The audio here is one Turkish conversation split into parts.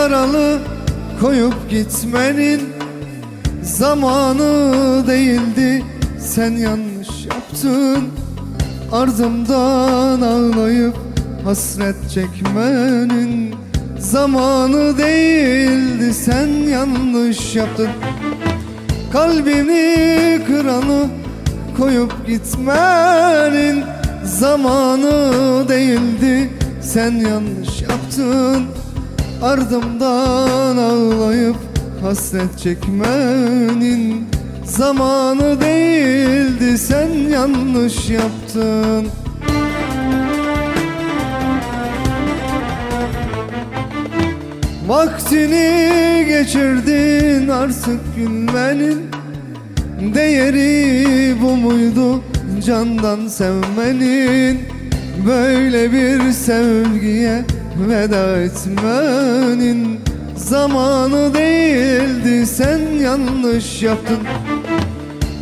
yaralı koyup gitmenin Zamanı değildi. Sen yanlış yaptın Ardımdan ağlayıp hasret çekmenin Zamanı değildi. Sen yanlış yaptın Kalbimi kıranı koyup gitmenin Zamanı değildi. Sen yanlış yaptın Ardımdan ağlayıp hasret çekmenin Zamanı değildi. Sen yanlış yaptın. Vaktini geçirdin artık gülmenin Değeri bu muydu candan sevmenin Böyle bir sevgiye veda etmenin Zamanı değildi. Sen yanlış yaptın.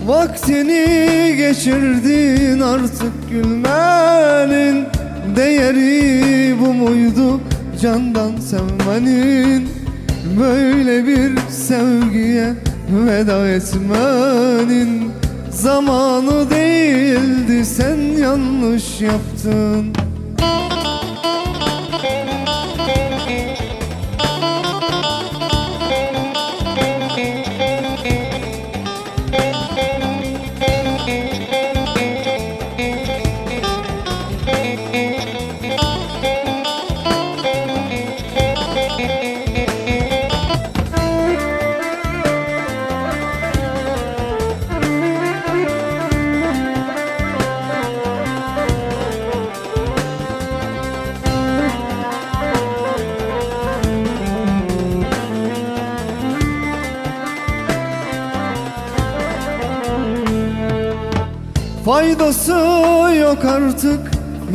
Vaktini geçirdin. Artık gülmenin Değeri bu muydu? Candan sevmenin Böyle bir sevgiye veda etmenin Zamanı değildi sen yanlış yaptın Faydası yok artık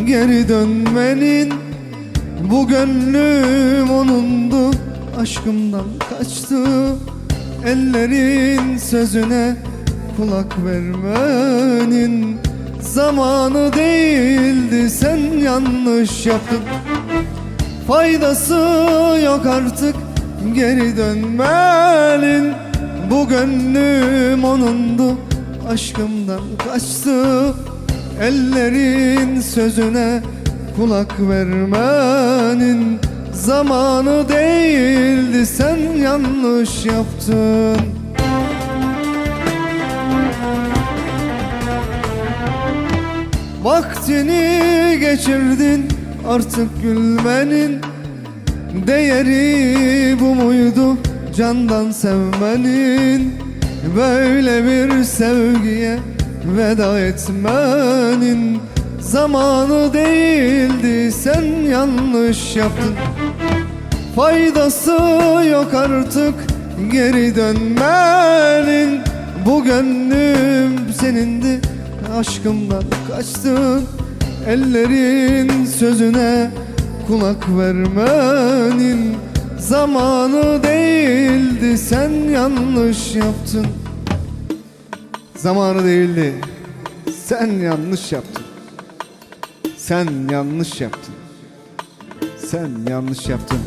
geri dönmenin. Bu gönlüm onundu aşkımdan kaçtı. Ellerin sözüne kulak vermenin. Zamanı değildi sen yanlış yaptın. Faydası yok artık geri dönmenin. Bu gönlüm onundu aşkımdan kaçtı Ellerin sözüne kulak vermenin Zamanı değildi. Sen yanlış yaptın. Vaktini geçirdin artık gülmenin Değeri bu muydu candan sevmenin Böyle bir sevgiye veda etmenin Zamanı değildi. Sen yanlış yaptın. Faydası yok artık geri dönmenin. Bu gönlüm senindi aşkımdan kaçtın Ellerin sözüne kulak vermenin Zamanı değildi sen yanlış yaptın. Zamanı değildi sen yanlış yaptın. Sen yanlış yaptın. Sen yanlış yaptın